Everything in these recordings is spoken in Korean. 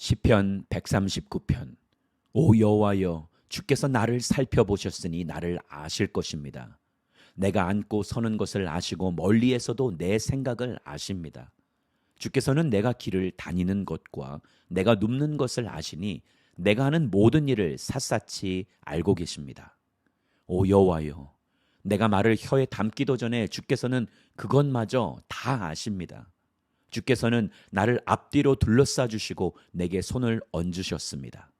시편 139편 오 여호와여 주께서 나를 살펴보셨으니 나를 아실 것입니다. 내가 앉고 서는 것을 아시고 멀리에서도 내 생각을 아십니다. 주께서는 내가 길을 다니는 것과 내가 눕는 것을 아시니 내가 하는 모든 일을 샅샅이 알고 계십니다. 오 여호와여 내가 말을 혀에 담기도 전에 주께서는 그것마저 다 아십니다. 주께서는 나를 앞뒤로 둘러싸 주시고 내게 손을 얹으셨습니다.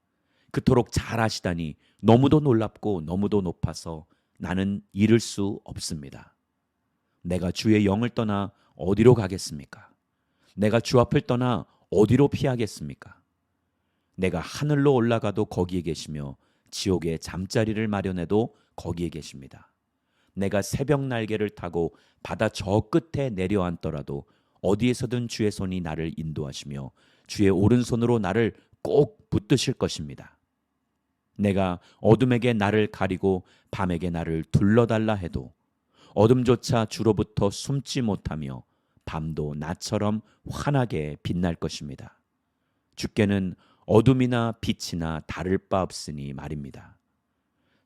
그토록 잘 아시다니 너무도 놀랍고 너무도 높아서 나는 잃을 수 없습니다. 내가 주의 영을 떠나 어디로 가겠습니까? 내가 주 앞을 떠나 어디로 피하겠습니까? 내가 하늘로 올라가도 거기에 계시며 지옥에 잠자리를 마련해도 거기에 계십니다. 내가 새벽 날개를 타고 바다 저 끝에 내려앉더라도 어디에서든 주의 손이 나를 인도하시며 주의 오른손으로 나를 꼭 붙드실 것입니다. 내가 어둠에게 나를 가리고 밤에게 나를 둘러달라 해도 어둠조차 주로부터 숨지 못하며 밤도 나처럼 환하게 빛날 것입니다. 주께는 어둠이나 빛이나 다를 바 없으니 말입니다.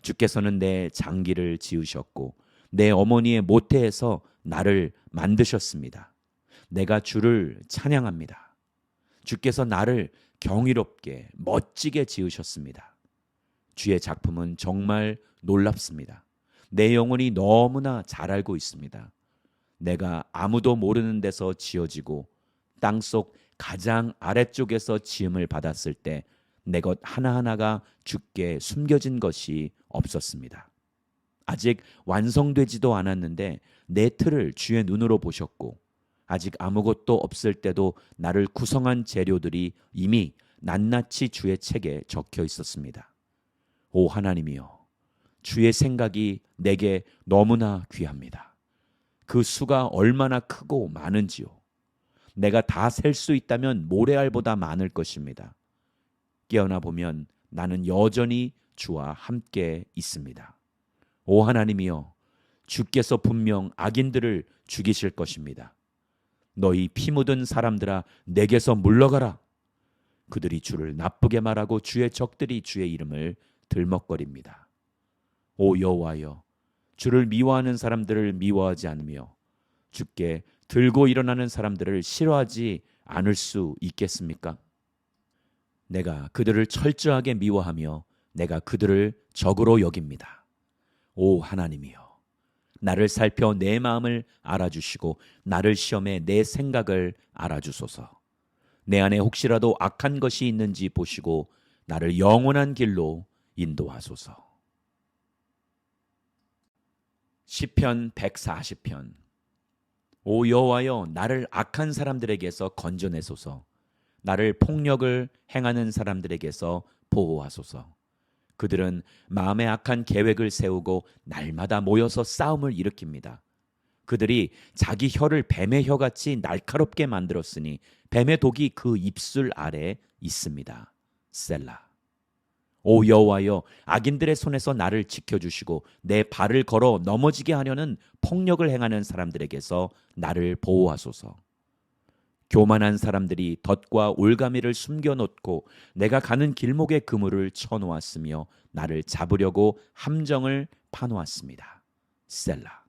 주께서는 내 장기를 지으셨고 내 어머니의 모태에서 나를 만드셨습니다. 내가 주를 찬양합니다. 주께서 나를 경이롭게 멋지게 지으셨습니다. 주의 작품은 정말 놀랍습니다. 내 영혼이 너무나 잘 알고 있습니다. 내가 아무도 모르는 데서 지어지고 땅속 가장 아래쪽에서 지음을 받았을 때 내 것 하나하나가 주께 숨겨진 것이 없었습니다. 아직 완성되지도 않았는데 내 틀을 주의 눈으로 보셨고 아직 아무것도 없을 때도 나를 구성한 재료들이 이미 낱낱이 주의 책에 적혀 있었습니다. 오 하나님이여, 주의 생각이 내게 너무나 귀합니다. 그 수가 얼마나 크고 많은지요. 내가 다 셀 수 있다면 모래알보다 많을 것입니다. 깨어나 보면 나는 여전히 주와 함께 있습니다. 오 하나님이여, 주께서 분명 악인들을 죽이실 것입니다. 너희 피 묻은 사람들아 내게서 물러가라. 그들이 주를 나쁘게 말하고 주의 적들이 주의 이름을 들먹거립니다. 오 여호와여 주를 미워하는 사람들을 미워하지 않으며 주께 들고 일어나는 사람들을 싫어하지 않을 수 있겠습니까? 내가 그들을 철저하게 미워하며 내가 그들을 적으로 여깁니다. 오 하나님이여 나를 살펴 내 마음을 알아주시고 나를 시험해 내 생각을 알아주소서. 내 안에 혹시라도 악한 것이 있는지 보시고 나를 영원한 길로 인도하소서. 시편 140편 오 여호와여 나를 악한 사람들에게서 건져내소서. 나를 폭력을 행하는 사람들에게서 보호하소서. 그들은 마음에 악한 계획을 세우고 날마다 모여서 싸움을 일으킵니다. 그들이 자기 혀를 뱀의 혀같이 날카롭게 만들었으니 뱀의 독이 그 입술 아래 있습니다. 셀라. 오 여호와여 악인들의 손에서 나를 지켜주시고 내 발을 걸어 넘어지게 하려는 폭력을 행하는 사람들에게서 나를 보호하소서. 교만한 사람들이 덫과 올가미를 숨겨놓고 내가 가는 길목에 그물을 쳐놓았으며 나를 잡으려고 함정을 파놓았습니다. 셀라.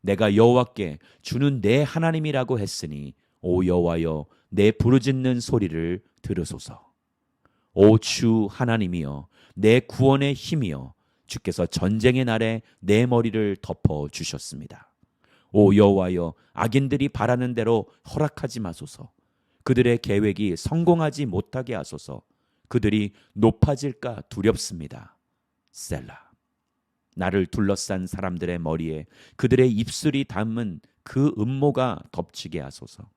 내가 여호와께 주는 내 하나님이라고 했으니 오 여호와여 내 부르짖는 소리를 들으소서. 오 주 하나님이여 내 구원의 힘이여 주께서 전쟁의 날에 내 머리를 덮어 주셨습니다. 오 여호와여 악인들이 바라는 대로 허락하지 마소서. 그들의 계획이 성공하지 못하게 하소서. 그들이 높아질까 두렵습니다. 셀라. 나를 둘러싼 사람들의 머리에 그들의 입술이 담은 그 음모가 덮치게 하소서.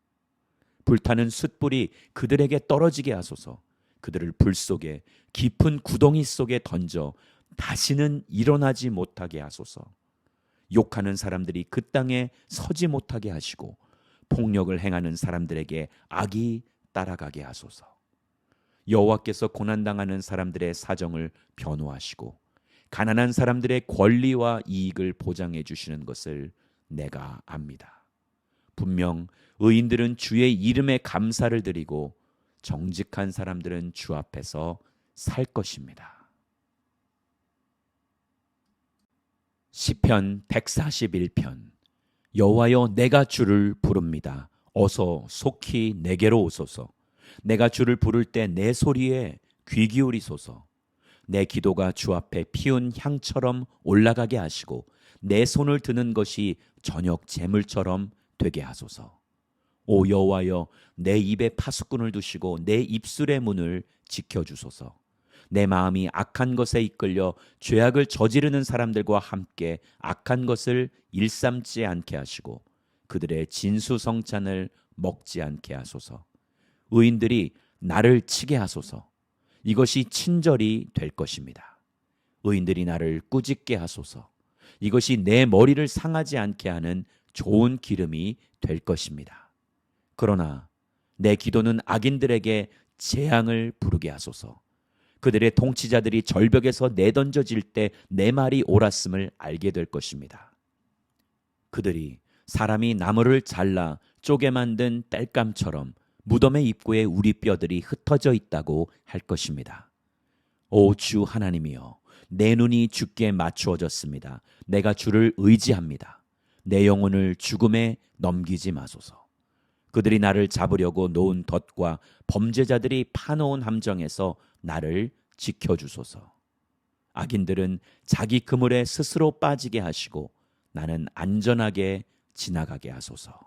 불타는 숯불이 그들에게 떨어지게 하소서. 그들을 불 속에 깊은 구덩이 속에 던져 다시는 일어나지 못하게 하소서. 욕하는 사람들이 그 땅에 서지 못하게 하시고 폭력을 행하는 사람들에게 악이 따라가게 하소서. 여호와께서 고난 당하는 사람들의 사정을 변호하시고 가난한 사람들의 권리와 이익을 보장해 주시는 것을 내가 압니다. 분명 의인들은 주의 이름에 감사를 드리고 정직한 사람들은 주 앞에서 살 것입니다. 시편 141편 여호와여 내가 주를 부릅니다. 어서 속히 내게로 오소서. 내가 주를 부를 때 내 소리에 귀 기울이소서. 내 기도가 주 앞에 피운 향처럼 올라가게 하시고 내 손을 드는 것이 저녁 재물처럼 되게 하소서. 오 여호와여 내 입에 파수꾼을 두시고 내 입술의 문을 지켜 주소서. 내 마음이 악한 것에 이끌려 죄악을 저지르는 사람들과 함께 악한 것을 일삼지 않게 하시고 그들의 진수 성찬을 먹지 않게 하소서. 의인들이 나를 치게 하소서. 이것이 친절이 될 것입니다. 의인들이 나를 꾸짖게 하소서. 이것이 내 머리를 상하지 않게 하는 좋은 기름이 될 것입니다. 그러나 내 기도는 악인들에게 재앙을 부르게 하소서. 그들의 통치자들이 절벽에서 내던져질 때 내 말이 옳았음을 알게 될 것입니다. 그들이 사람이 나무를 잘라 쪼개 만든 땔감처럼 무덤의 입구에 우리 뼈들이 흩어져 있다고 할 것입니다. 오 주 하나님이여 내 눈이 주께 맞추어졌습니다. 내가 주를 의지합니다. 내 영혼을 죽음에 넘기지 마소서. 그들이 나를 잡으려고 놓은 덫과 범죄자들이 파놓은 함정에서 나를 지켜주소서. 악인들은 자기 그물에 스스로 빠지게 하시고 나는 안전하게 지나가게 하소서.